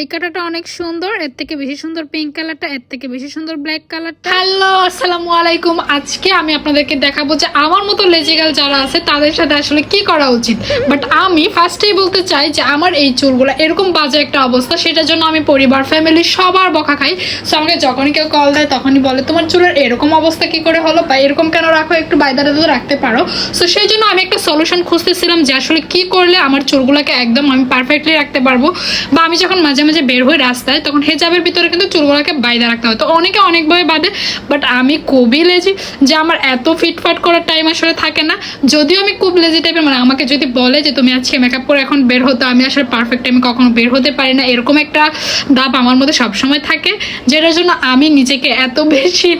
এই কালারটা অনেক সুন্দর, এর থেকে বেশি সুন্দর পিঙ্ক কালারটা, এর থেকে বেশি সুন্দর ব্ল্যাক কালারটা। হ্যালো, আসসালামু আলাইকুম। আজকে আমি আপনাদেরকে দেখাবো যে আমার মতো লেজিক্যাল যারা আছে, তাদের সাথে আসলে কি করা উচিত। বাট আমি ফার্স্টেই বলতে চাই যে আমার এই চুলগুলো এরকম বাজে একটা অবস্থা, সেটার জন্য আমি পরিবার ফ্যামিলি সবার বকা খাই। সো আমাকে যখনই কেউ কল দেয়, তখনই বলে, তোমার চুলের এরকম অবস্থা কি করে হলো? বা এরকম কেন রাখো? একটু বাইদারে তো রাখতে পারো। সো সেই জন্য আমি একটা সলিউশন খুঁজতেছিলাম যে আসলে কি করলে আমার চুলগুলোকে একদম আমি পারফেক্টলি রাখতে পারব। বা আমি যখন মাঝে মাঝে বের হই রাস্তায়, তখন হেজাবের ভিতরে কিন্তু চুলগুলোকে বাইদা রাখতে হয়। তো অনেকে অনেকভাবে বাঁধে বাট আমি খুবই লেজি যে আমার এত ফিটফাট করার টাইম আসলে থাকে না। যদিও আমি খুব লেজি টাইপের মানে আমাকে যদি বলে যে তুমি আজকে মেকআপ করে এখন বের হতো, আমি আসলে পারফেক্ট টাইমে কখনো বের হতে পারি না। এরকম একটা দাব আমার মধ্যে সবসময় থাকে, যেটার জন্য আমি নিজেকে এত বেশি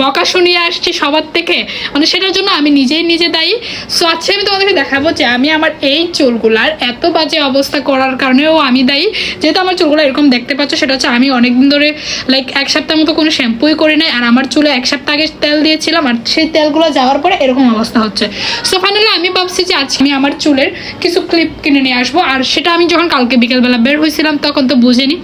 বকা শুনিয়ে আসছি সবার থেকে। মানে সেটার জন্য আমি নিজেই নিজে দায়ী। সো আজকে আমি তোমাদেরকে দেখাবো যে আমি আমার এই চুলগুলার এত বাজে অবস্থা করার কারণেও আমি দায়ী। যেহেতু আমার চুলগুলো এরকম দেখতে পাচ্ছ, সেটা হচ্ছে আমি অনেকদিন ধরে লাইক এক সপ্তাহ মতো কোনো শ্যাম্পুই করি নাই, আর আমার চুলে এক সপ্তাহ আগে তেল দিয়েছিলাম, আর সেই তেলগুলো যাওয়ার পরে এরকম অবস্থা হচ্ছে। সো ফাইনালি আমি ভাবছি যে আজকে আমি আমার চুলের কিছু ক্লিপ কিনে নিয়ে আসব, আর সেটা আমি যখন কালকে বিকেলবেলা বের হয়েছিলাম, তখন তো বুঝিনি,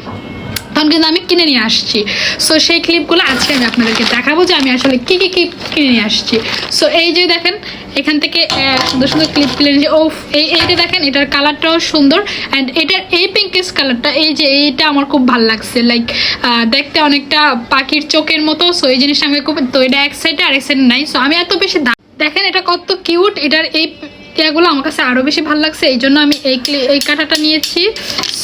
তখন কিন্তু আমি কিনে নিয়ে আসছি। সো সেই ক্লিপগুলো আজকে আমি আপনাদেরকে দেখাবো যে আমি আসলে কী কী ক্লিপ কিনে নিয়ে আসছি। সো এই যে দেখেন এখান থেকে সুন্দর সুন্দর ক্লিপ নিয়েছি ও এই এইটা দেখেন, এটার কালারটাও সুন্দর অ্যান্ড এটার, এই পিঙ্কেস কালারটা এই যে, এইটা আমার খুব ভালো লাগছে। লাইক দেখতে অনেকটা পাখির চোখের মতো সো এই জিনিসটা আমি খুব, তো এটা এক সাইডে আর এক সাইডে নাই সো আমি এত বেশি দেখেন এটা কত কিউট এটার এই ইয়াগুলো আমার কাছে আরও বেশি ভালো লাগছে, এই জন্য আমি এই এই কাঁটাটা নিয়েছি।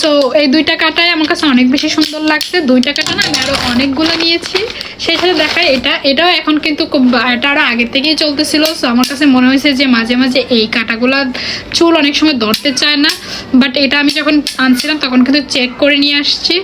সো এই দুইটা কাঁটাই আমার কাছে অনেক বেশি সুন্দর লাগছে, দুইটা কাঁটা না আমি আরও অনেকগুলো নিয়েছি। সেই সাথে দেখায় এটা, এটাও এখন কিন্তু খুব এটা আরও আগের থেকেই চলতেছিল। সো আমার কাছে মনে হয়েছে যে মাঝে মাঝে এই কাঁটাগুলো চুল অনেক সময় ধরতে চায় না। বাট এটা আমি যখন আনছিলাম, তখন কিন্তু চেক করে নিয়ে আসছি।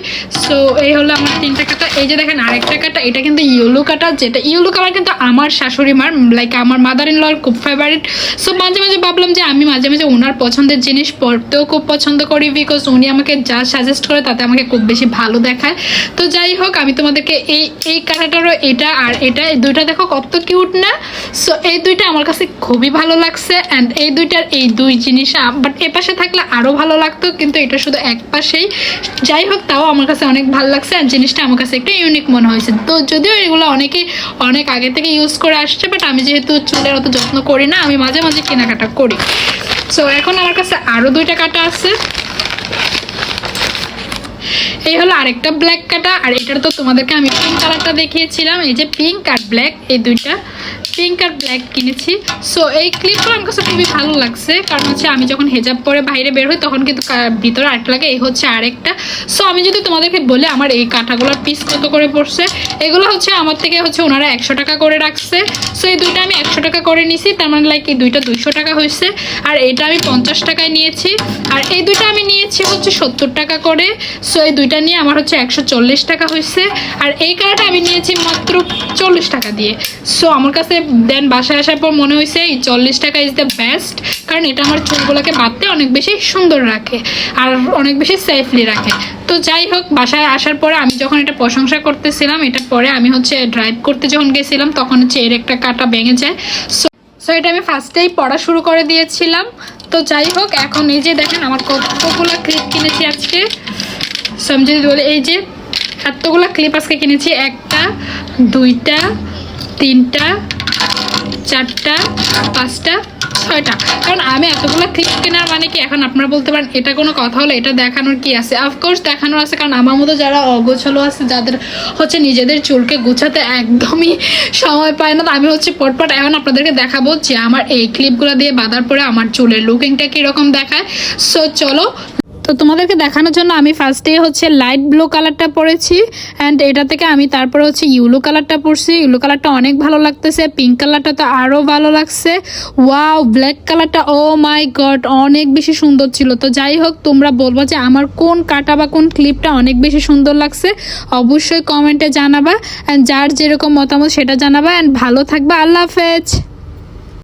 সো এই হলো আমার তিনটা কাটা। এই যে দেখেন আরেকটা কাটা, এটা কিন্তু ইয়েলো কাটা, যেটা ইয়েলো কালার কিন্তু আমার শাশুড়ি মার লাইক আমার মাদার ইন লর খুব ফেভারিট সো মাঝে মাঝে ভাবলাম যে আমি মাঝে মাঝে ওনার পছন্দের জিনিস পড়তেও খুব পছন্দ করি বিকজ উনি আমাকে যা সাজেস্ট করে, তাতে আমাকে খুব বেশি ভালো দেখায়। তো যাই হোক, আমি তোমাদেরকে এই এই কাটাটারও এটা আর এটা, এই দুইটা দেখো কত কিউট না? সো এই দুইটা আমার কাছে খুবই ভালো লাগছে অ্যান্ড এই দুইটার এই দুই জিনিস বাট এ পাশে থাকলে আরও ভালো লাগতো, কিন্তু এটা শুধু এক পাশেই। যাই হোক, তাও আমার কাছে অনেক ভালো লাগছে আর জিনিসটা আমার কাছে একটু ইউনিক মনে হয়েছে। তো যদিও এগুলো অনেকেই অনেক আগে থেকে ইউজ করে আসছে বাট আমি যেহেতু চুলের অত যত্ন করি না, আমি মাঝে মাঝে কেনাকাটা করি। সো এখন আমার কাছে আরও দুইটা কাটা আছে। এই হলো আরেকটা ব্ল্যাক কাটা, আর এটার তো তোমাদেরকে আমি পিঙ্ক কালারটা দেখিয়েছিলাম, এই যে পিঙ্ক আর ব্ল্যাক এই দুইটা। পিঙ্ক আর ব্ল্যাক কিনেছি। সো এই ক্লিপটা আমার কাছে খুবই ভালো লাগছে। কারণ হচ্ছে আমি যখন হেজাব পরে বাইরে বের হই, তখন কিন্তু ভিতরে আরেকটা লাগে, এই হচ্ছে আরেকটা। সো আমি যদি তোমাদেরকে বলি, আমার এই কাঁটাগুলোর পিস কত করে পড়ছে? এগুলো হচ্ছে আমার থেকে হচ্ছে ওনারা একশো টাকা করে রাখছে। সো এই দুইটা আমি একশো টাকা করে নিছি, তার মানে লাইক এই দুইটা দুইশো টাকা হয়েছে। আর এটা আমি পঞ্চাশ টাকায় নিয়েছি। আর এই দুইটা আমি নিয়েছি হচ্ছে সত্তর টাকা করে। সো এই দুইটা নিয়ে আমার হচ্ছে একশো চল্লিশ টাকা হয়েছে। আর এই কালারটা আমি নিয়েছি মাত্র চল্লিশ টাকা দিয়ে। সো আমার কাছে দেন বাসায় আসার পর মনে হয়েছে এই চল্লিশ টাকা ইজ দ্য বেস্ট কারণ এটা আমার চুলগুলোকে বাঁধতে অনেক বেশি সুন্দর রাখে আর অনেক বেশি সেফলি রাখে। তো যাই হোক, বাসায় আসার পরে আমি যখন এটা প্রশংসা করতেছিলাম, এটার পরে আমি হচ্ছে ড্রাইভ করতে যখন গেছিলাম, তখন হচ্ছে এর একটা কাটা ভেঙে যায়। সো সো এটা আমি ফার্স্টেই পড়া শুরু করে দিয়েছিলাম। তো যাই হোক, এখন এই যে দেখেন, আমার কতগুলো ক্লিপ কিনেছি আজকে। সো আমি যদি বলি, এই যে এতগুলো ক্লিপ আজকে কিনেছি, একটা, দুইটা তিনটা, চারটা, পাঁচটা, ছয়টা। কারণ আমি এতগুলো ক্লিপ কেনার মানে কি? এখন আপনারা বলতে পারেন, এটা কোনো কথা হলো এটা দেখানোর কি আছে? অফকোর্স দেখানোর আছে, কারণ আমার মতো যারা অগোছলো আছে, যাদের হচ্ছে নিজেদের চুলকে গুছাতে একদমই সময় পায় না, আমি হচ্ছে পটপট এখন আপনাদেরকে দেখাবো যে আমার এই ক্লিপগুলো দিয়ে বাঁধার পরে আমার চুলের লুকিংটা কীরকম দেখায়। সো চলো তো তোমাদেরকে দেখানোর জন্য আমি ফার্স্টে হচ্ছে লাইট ব্লু কালারটা পরেছি অ্যান্ড এটা থেকে আমি তারপরে হচ্ছে ইউলো কালারটা পরছি। ইউলো কালারটা অনেক ভালো লাগতেছে পিঙ্ক কালারটা তো আরও ভালো লাগছে। ওয়াও ব্ল্যাক কালারটা ও মাই গড অনেক বেশি সুন্দর ছিল। তো যাই হোক, তোমরা বলব যে আমার কোন কাটা বা কোন ক্লিপটা অনেক বেশি সুন্দর লাগছে। অবশ্যই কমেন্টে জানাবা অ্যান্ড যার যেরকম মতামত সেটা জানাবা অ্যান্ড ভালো থাকবা। আল্লাহ হাফেজ।